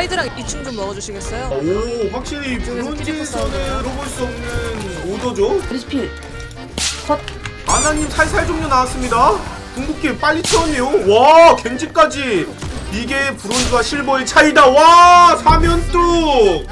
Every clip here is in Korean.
사이드랑 2층 좀 먹어주시겠어요? 오 확실히 브론즈에서는 로볼 수 없는 오더죠? 리스필. 컷. 아나님 살살 종료 나왔습니다. 궁극기 빨리 채웠네요. 와 겐지까지. 이게 브론즈와 실버의 차이다. 와 사면뚝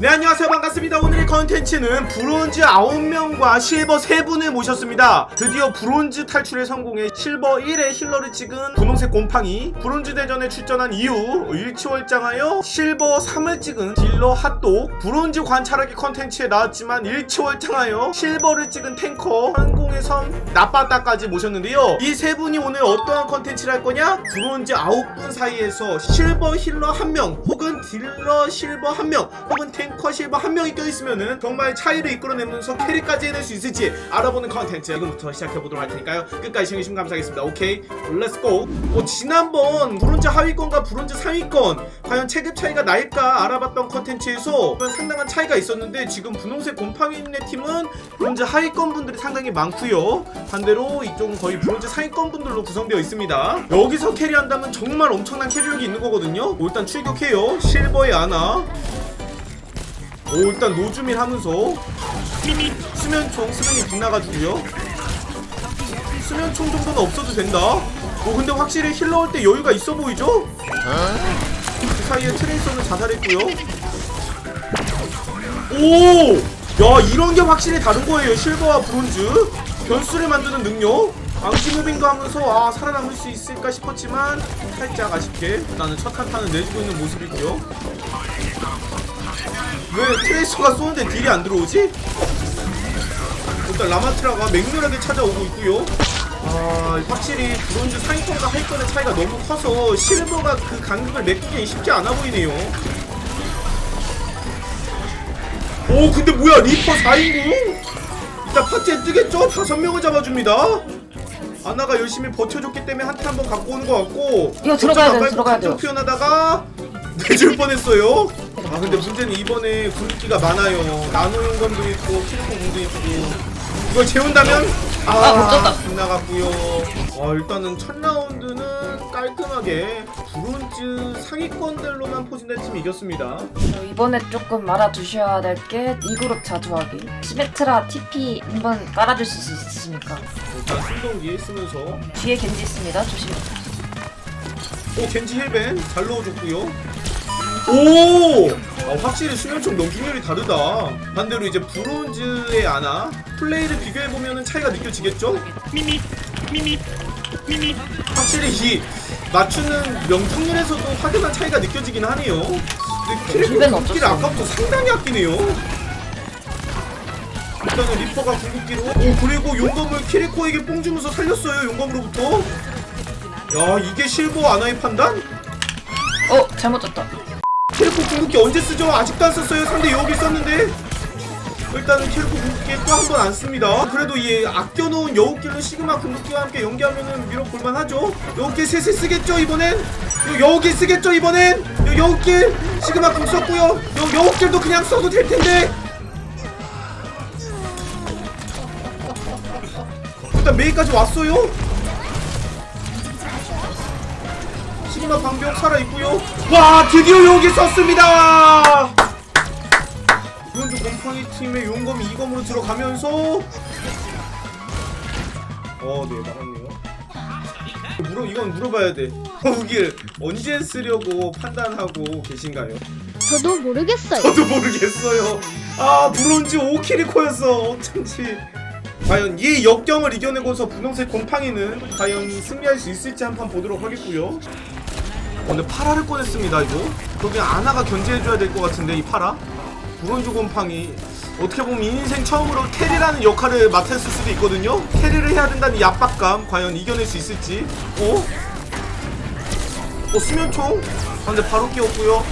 네 안녕하세요. 반갑습니다. 오늘의 컨텐츠는 브론즈 9명과 실버 3분을 모셨습니다. 드디어 브론즈 탈출에 성공해 실버 1의 힐러를 찍은 분홍색 곰팡이 브론즈 대전에 출전한 이후 일치월장하여 실버 3을 찍은 딜러 핫독 브론즈 관찰하기 컨텐츠에 나왔지만 일치월장하여 실버를 찍은 탱커 항공의 섬 나빠따까지 모셨는데요. 이 세 분이 오늘 어떠한 컨텐츠를 할 거냐? 브론즈 9분 사이에서 실버 힐러 1명 혹은 딜러 실버 1명 혹은 탱커 실버 1명이 껴있으면은 정말 차이를 이끌어내면서 캐리까지 해낼 수 있을지 알아보는 컨텐츠 지금부터 시작해보도록 할 테니까요. 끝까지 시청해주시면 감사하겠습니다. 오케이 렛츠고 어, 지난번 브론즈 하위권과 브론즈 상위권 과연 체급 차이가 날까 알아봤던 컨텐츠에서 상당한 차이가 있었는데 지금 분홍색 곰팡이네 팀은 브론즈 하위권 분들이 상당히 많고요. 반대로 이쪽은 거의 브론즈 상위권 분들로 구성되어 있습니다. 여기서 캐리한다면 정말 엄청난 캐리력이 있는 거거든요. 오, 일단 출격해요. 실버의 아나 오 일단 노주밀 하면서 수면총 수면이 빗나가지고요. 수면총 정도는 없어도 된다. 오 근데 확실히 힐러 올때 여유가 있어 보이죠? 그 사이에 트레이서는 자살했고요. 오! 야 이런 게 확실히 다른 거예요. 실버와 브론즈. 변수를 만드는 능력. 암기 무빙도 하면서 아 살아남을 수 있을까 싶었지만 살짝 아쉽게 나는 첫 한타는 내주고 있는 모습이고요 왜 트레이서가 쏘는데 딜이 안 들어오지? 일단 라마트라가 맹렬하게 찾아오고 있고요 아 확실히 브론즈 상위권과 하위권의 차이가 너무 커서 실버가 그 간격을 메꾸기 쉽지 않아 보이네요 오 근데 뭐야 리퍼 4인궁? 일단 파티에 뜨겠죠? 다섯 명을 잡아줍니다 아나가 열심히 버텨줬기 때문에 한타 한번 갖고 오는 것 같고 이거 들어가야 밟고 들어가야. 감정 표현하다가 내줄 뻔했어요 아 근데 문제는 이번에 궁극기가 많아요. 나노 용검도 있고 킬코 공도 있고. 이걸 재운다면? 아, 못 쳤다. 빗나갔고요. 아 일단은 첫 라운드는 깔끔하게 브론즈 상위권들로만 포진된 팀이 이겼습니다. 어, 이번에 조금 알아두셔야 될 게 이 그룹 자주 하기 시메트라 TP 한번 깔아주실 수 있으십니까? 일단 순동기에 쓰면서. 뒤에 겐지 있습니다. 조심 오 겐지 힐벤 잘 넣어줬고요 오! 아, 확실히 수면총 넘김률이 다르다. 반대로 이제 브론즈의 아나 플레이를 비교해보면 차이가 느껴지겠죠? 확실히 이 맞추는 명중률에서도 확연한 차이가 느껴지긴 하네요. 근데 궁극기를 어쩔 수 아까부터 상당히 아끼네요. 일단은 리퍼가 궁극기로. 오 그리고 용검을 키리코에게 뽕 주면서 살렸어요 용검으로부터. 야 이게 실버 아나의 판단? 어 잘못 졌다 캐리코 궁극기 언제 쓰죠? 아직도 안 썼어요. 상대 여기 썼는데. 일단은 캐리코 궁극기 또한 번 안 씁니다. 그래도 이 아껴놓은 여우길로 시그마 궁극기와 함께 연계하면은 밀어볼만 하죠. 여우길 셋을 쓰겠죠 이번엔? 요 여우길 쓰겠죠 이번엔? 요 여우길 시그마 궁 썼고요. 요 여우길도 그냥 써도 될 텐데. 일단 메이까지 왔어요. 시그마 방벽 살아있고요. 와 드디어 여기 썼습니다. 브론즈 곰팡이 팀의 용검이 이검으로 들어가면서. 어네 나갔네요. 물어 이건 물어봐야 돼. 여길 언제 쓰려고 판단하고 계신가요? 저도 모르겠어요. 저도 모르겠어요. 아 브론즈 5키리코였어. 어쩐지. 과연 이 역경을 이겨내고서 분홍색 곰팡이는 과연 승리할 수 있을지 한판 보도록 하겠고요 어, 근데 파라를 꺼냈습니다 이거. 그러게 아나가 견제해줘야 될 것 같은데 이 파라? 브론즈 곰팡이. 어떻게 보면 인생 처음으로 캐리라는 역할을 맡았을 수도 있거든요. 캐리를 해야 된다는 이 압박감 과연 이겨낼 수 있을지. 어? 어 수면총? 아, 근데 바로 끼웠고요.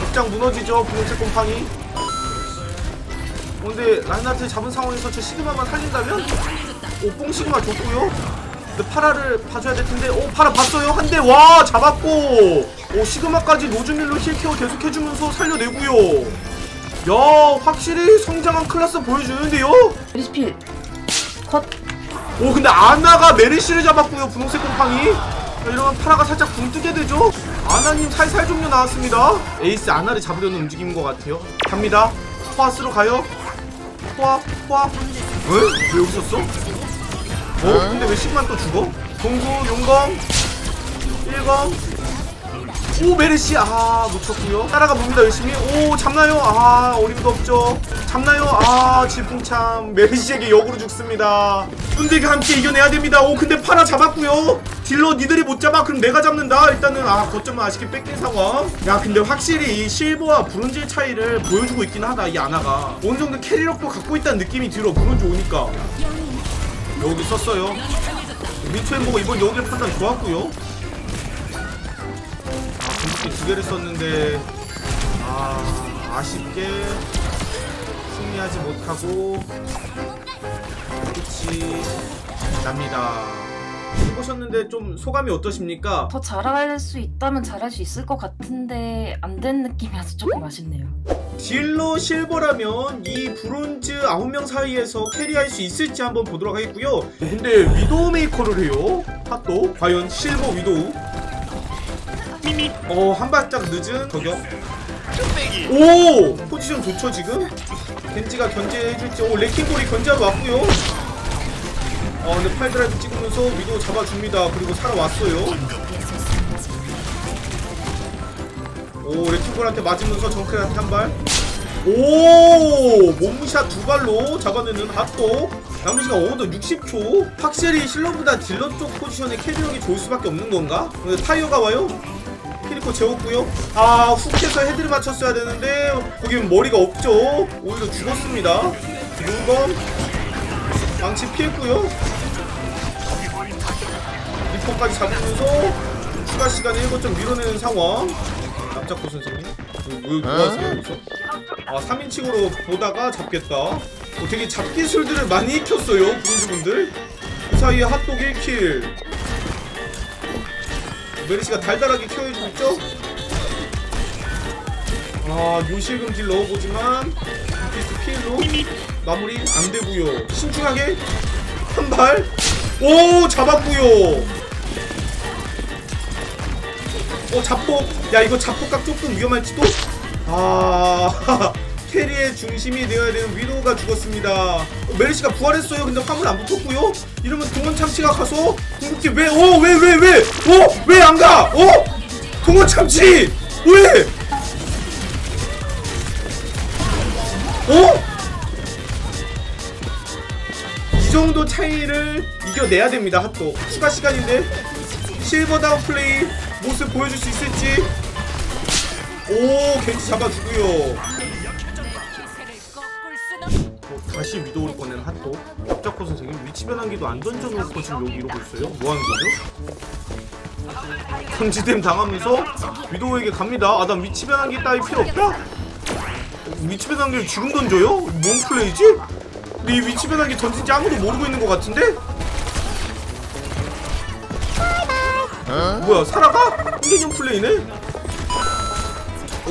극장 무너지죠 분홍색 곰팡이. 어, 근데 라인하트 잡은 상황에서 저 시그마만 살린다면? 오뽕 시그마 좋고요 근데 파라를 봐줘야 될 텐데 오 파라 봤어요 한 대 와 잡았고 오 시그마까지 노즈밀로 힐케어 계속 해주면서 살려내고요 야 확실히 성장한 클래스 보여주는데요 리스필 컷 오 근데 아나가 메르시를 잡았고요 분홍색 곰팡이 자, 이러면 파라가 살짝 붕 뜨게 되죠 아나님 살살 종료 나왔습니다. 에이스 아나를 잡으려는 움직임인 것 같아요. 갑니다. 포아스로 가요. 포아, 포아. 왜? 왜 여기 있었어? 어? 근데 왜 시그만 또 죽어? 동구, 용검, 1검. 오, 메르시. 아, 놓쳤고요. 따라가 봅니다, 열심히. 오, 잡나요? 아, 어림도 없죠. 잡나요? 아, 질풍참. 메르시에게 역으로 죽습니다. 꾼들과 함께 이겨내야 됩니다. 오, 근데 파라 잡았고요. 딜러 니들이 못 잡아? 그럼 내가 잡는다. 일단은 아, 거점은 아쉽게 뺏긴 상황. 야, 근데 확실히 이 실버와 브론즈의 차이를 보여주고 있긴 하다. 이 아나가 어느 정도 캐리력도 갖고 있다는 느낌이 들어. 브론즈 오니까. 여기 썼어요. 민초 햄버거 이번 여기 판단 좋았고요. 아, 공격기 두 개를 썼는데 아, 아쉽게 승리하지 못하고 끝이 납니다. 해보셨는데 좀 소감이 어떠십니까? 더 잘할 수 있다면 잘할 수 있을 것 같은데 안 된 느낌이라서 조금 아쉽네요. 딜러 실버라면 이 브론즈 9명 사이에서 캐리할 수 있을지 한번 보도록 하겠고요. 근데 위도우 메이커를 해요. 핫도 과연 실버 위도우? 어, 한 발짝 늦은 저격. 오! 포지션 좋죠, 지금? 겐지가 견제해줄지. 오, 레킹볼이 견제하러 왔고요. 어, 근데 팔드라이브 찍으면서 위도우 잡아줍니다. 그리고 살아왔어요. 오, 레킹볼한테 맞으면서 정크한테 한 발. 오! 몸무샷 두 발로 잡아내는 핫도. 남은 시간 어느덧 60초. 확실히 실러보다 딜러 쪽 포지션의 캐리력이 좋을 수밖에 없는 건가? 근데 타이어가 와요. 키리코 재웠고요. 아, 훅해서 헤드를 맞췄어야 되는데 거긴 머리가 없죠. 오히려 죽었습니다. 물건 망치 피했고요. 리퍼까지 잡으면서 추가 시간 1거점 밀어내는 상황. 깜짝고 선생님. 왜, 왜 뭐하세요 여기서? 아 3인칭으로 보다가 잡겠다. 어, 되게 잡기술들을 많이 익혔어요 브론즈분들. 그 사이에 핫도그 1킬. 메리시가 달달하게 키워주고 있죠? 아 요실금 딜 넣어보지만 비스 피일로 마무리 안 되고요 신중하게 한 발 오 잡았고요 어 자폭. 야 이거 자폭각 조금 위험할지도? 아 캐리의 중심이 되어야 되는 위로가 죽었습니다. 어, 메르시가 부활했어요. 근데 화물 안 붙었고요. 이러면 동원 참치가 가서 궁극기 왜어왜 왜 왜 어 왜 안 가? 어? 동원 참치! 왜? 어? 이 정도 차이를 이겨내야 됩니다 핫도 추가 시간인데. 실버 다운 플레이 모습 보여줄 수 있을지 오 겐지 잡아주고요 어, 다시 위도우를 꺼낸 핫도 납작코 선생님 위치 변환기도 안 던져놓고 지금 여기 이러고 있어요 뭐하는 거죠? 강지댐 당하면서 위도우에게 갑니다 아난 위치 변환기 따위 필요 없다? 위치 변환기를 지금 던져요? 뭔 플레이지? 근데 이 위치 변환기 던진지 아무도 모르고 있는 것 같은데? 뭐야 살아가? 한개념 플레이네?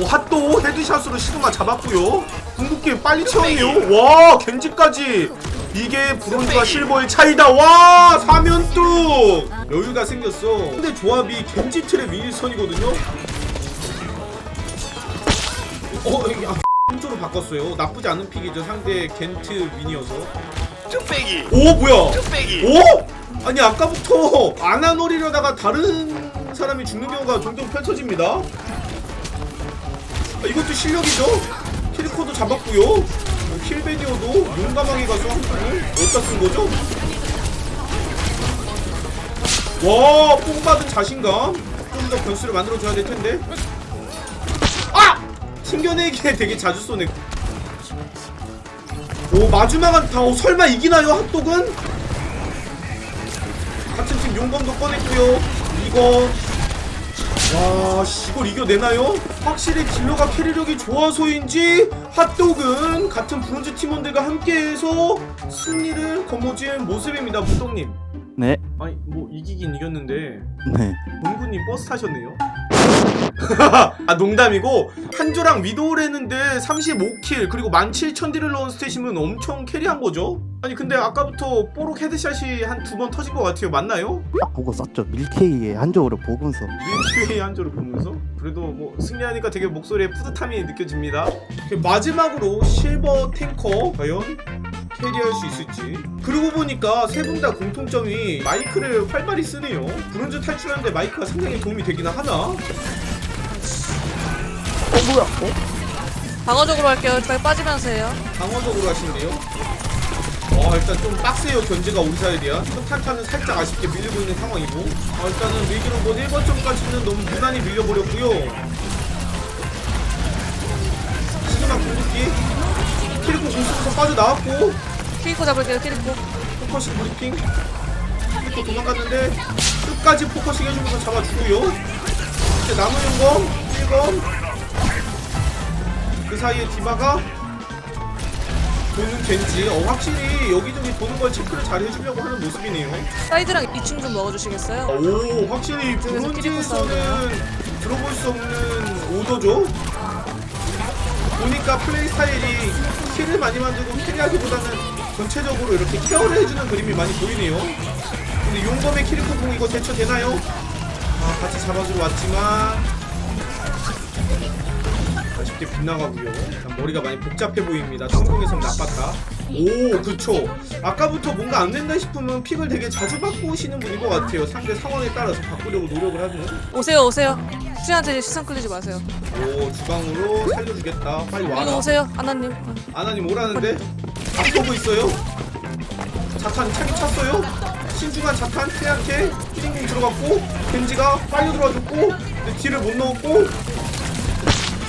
오 핫도 헤드샷으로 시그마 잡았고요. 궁극기 빨리 채웠네요. 와 겐지까지. 이게 브론즈와 실버의 차이다. 와 사면뚝! 여유가 생겼어. 근데 조합이 겐지 트랩 윈선이거든요? 어 아, 힘조로 바꿨어요. 나쁘지 않은 픽이죠. 상대 겐트 윈이어서 뚝배기. 오 뭐야? 뚝배기. 오? 아니 아까부터 노리려다가 다른 사람이 죽는 경우가 종종 펼쳐집니다. 아, 이것도 실력이죠? 키리코도 잡았고요. 뭐 킬베디오도 용감하게 가서 한 분을 어디다 쓴 거죠? 와, 뽕 받은 자신감. 좀 더 변수를 만들어줘야 될 텐데. 아! 튕겨내기에 되게 자주 쏘네 오 마지막 한타 오, 설마 이기나요 핫도그는? 같은 팀 용검도 꺼냈고요. 이거 와 씨, 이걸 이겨내나요? 확실히 딜러가 캐리력이 좋아서인지 핫도그는 같은 브론즈 팀원들과 함께해서 승리를 거머쥔 모습입니다, 무동님. 네, 아니 뭐 이기긴 이겼는데 네. 문구님 버스 타셨네요. 아 농담이고 한조랑 위도우를 했는데 35킬 그리고 17,000딜을 넣은 스탯이면 엄청 캐리한 거죠? 아니 근데 아까부터 뽀록 헤드샷이 한 두 번 터진 것 같아요 맞나요? 딱 보고 썼죠. 밀케이의 한쪽으로 보면서 밀크웨이 한조를 보면서 그래도 뭐 승리하니까 되게 목소리에 뿌듯함이 느껴집니다 마지막으로 실버 탱커 과연 캐리할 수 있을지. 그러고 보니까 세 분 다 공통점이 마이크를 활발히 쓰네요. 브론즈 탈출하는데 마이크가 상당히 도움이 되긴 하나? 어 뭐야? 어? 방어적으로 할게요. 빨리 빠지면서 해요. 방어적으로 하시는데요? 어 일단 좀 빡세요 견제가 우리 사이드야. 탄탄은 살짝 아쉽게 밀리고 있는 상황이고. 어, 일단은 밀기로 뭐 1번점까지는 너무 무난히 밀려버렸고요. 시그마 궁극기. 키리코 공수부터 빠져나왔고 키리코 잡을게요. 키리코. 포커싱 브리핑 키리코 도망갔는데 끝까지 포커싱 해주면서 잡아주고요 이제 남은 용검 1검 그 사이에 디바가 보는 겐지 어 확실히 여기저기 보는 걸 체크를 잘 해주려고 하는 모습이네요 사이드랑 2층 좀 먹어주시겠어요? 오 확실히 브론즈에서는 들어볼 수 없는 오더죠 보니까 플레이 스타일이 킬을 많이 만들고 캐리하기보다는 전체적으로 이렇게 케어를 해주는 그림이 많이 보이네요. 근데 용검의 키리코 공 이거 대처되나요? 아 같이 잡아주러 왔지만. 아쉽게 빗나가고요. 머리가 많이 복잡해 보입니다. 성공해서 나빴다 오 그쵸. 아까부터 뭔가 안 된다 싶으면 픽을 되게 자주 바꾸시는 분인 것 같아요. 상대 상황에 따라서 바꾸려고 노력을 하는. 오세요, 오세요. 수지한테 시선 끌리지 마세요. 오 주방으로 살려주겠다. 빨리 와라. 오세요, 아나님. 아나님 오라는데? 앞서고 있어요? 자탄 차기 찼어요? 신중한 자탄? 태양캐? 히딩공 들어갔고 겐지가 빨려 들어와줬고 근데 딜을 못 넣었고.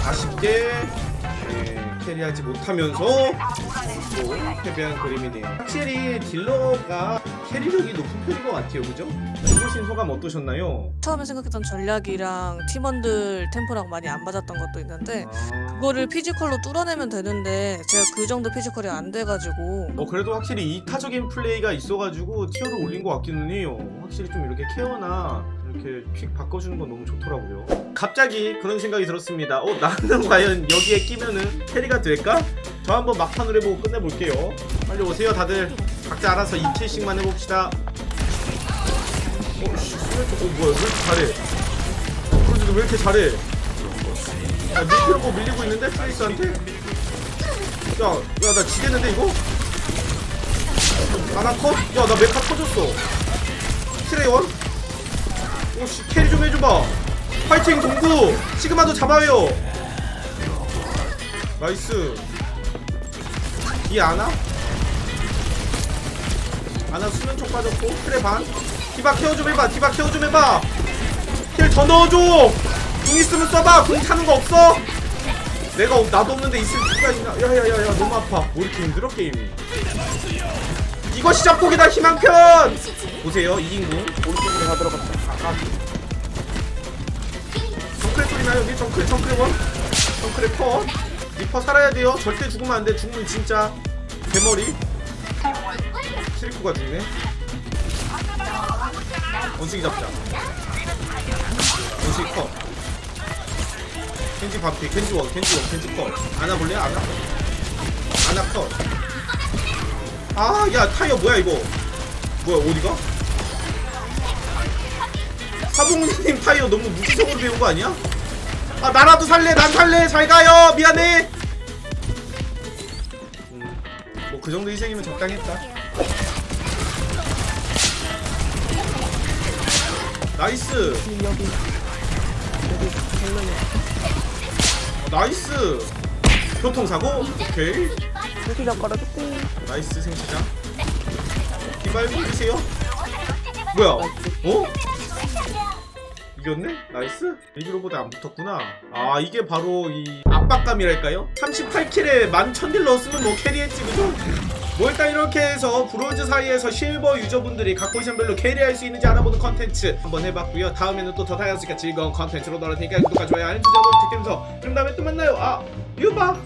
아쉽게. 네, 캐리하지 못하면서 또 패배한 그림이네요 확실히 딜러가 캐리력이 높은 편인 것 같아요 그죠? 해보신 소감 어떠셨나요? 처음에 생각했던 전략이랑 팀원들 템포랑 많이 안 맞았던 것도 있는데 아... 그거를 피지컬로 뚫어내면 되는데 제가 그 정도 피지컬이 안 돼가지고 어 그래도 확실히 이타적인 플레이가 있어가지고 티어를 올린 것 같기는 해요. 확실히 좀 이렇게 케어나 이렇게 퀵 바꿔주는 건 너무 좋더라고요. 갑자기 그런 생각이 들었습니다. 어 나는 과연 여기에 끼면은 캐리가 될까? 저 한번 막판으로 해보고 끝내볼게요. 빨리 오세요 다들. 각자 알아서 2킬씩만 해봅시다. 어, 씨, 수면 쪽, 어, 뭐야, 왜 이렇게 잘해? 그런데도 왜 이렇게 잘해? 야, 밀리고 밀리고 있는데, 플레이스한테? 야, 야, 나 지겠는데, 이거? 하나 컷? 야, 나 메카 터졌어. 트레이원? 오씨, 캐리 좀 해줘봐. 파이팅, 동구! 시그마도 잡아요. 나이스. 이 아나? 아나 수면총 빠졌고, 트레 반. 디바 케어 좀 해봐, 디바 케어 좀 해봐. 힐 더 넣어줘! 궁 있으면 써봐! 궁 타는 거 없어? 내가 없- 나도 없는데 있을 수가 있나? 야야야야 너무 아파. 뭐 이렇게 힘들어 게임이? 이것이 잡곡이다 희망편. 보세요 2인궁 오른쪽으로 다 들어갔다. 아, 정크레 소리 나요 여기 정크레 정크레 원. 정크레 컷. 리퍼 살아야 돼요. 절대 죽으면 안 돼. 죽으면 진짜 대머리. 시리코가 죽네. 원숭이 잡자. 원숭이 컷. 켄지 반피, 켄지 원, 켄지 원, 켄지 컷. 안아 볼래? 안아? 안아 컷. 아, 야 타이어 뭐야 이거? 뭐야 어디가? 사봉님 타이어 너무 무지성으로 배운 거 아니야? 아 나라도 살래, 난 살래, 잘 가요. 미안해. 음, 뭐그 정도 희생이면 적당했다. 나이스. 어, 나이스 교통사고 오케이 생시장. 나이스 생시장 기발 보이세요 뭐야 어? 이겼네? 나이스? 리그로보다 안 붙었구나 아 이게 바로 이 압박감이랄까요? 38킬에 11,000딜 넣었으면 뭐 캐리했지 그죠? 뭐 일단 이렇게 해서 브론즈 사이에서 실버 유저분들이 각 포지션별로 캐리할 수 있는지 알아보는 컨텐츠 한번 해봤고요 다음에는 또 더 다양하니까 즐거운 컨텐츠로 돌아올 테니까 구독과 좋아요 알림 설정 부탁드리면서 그럼 다음에 또 만나요 아 유바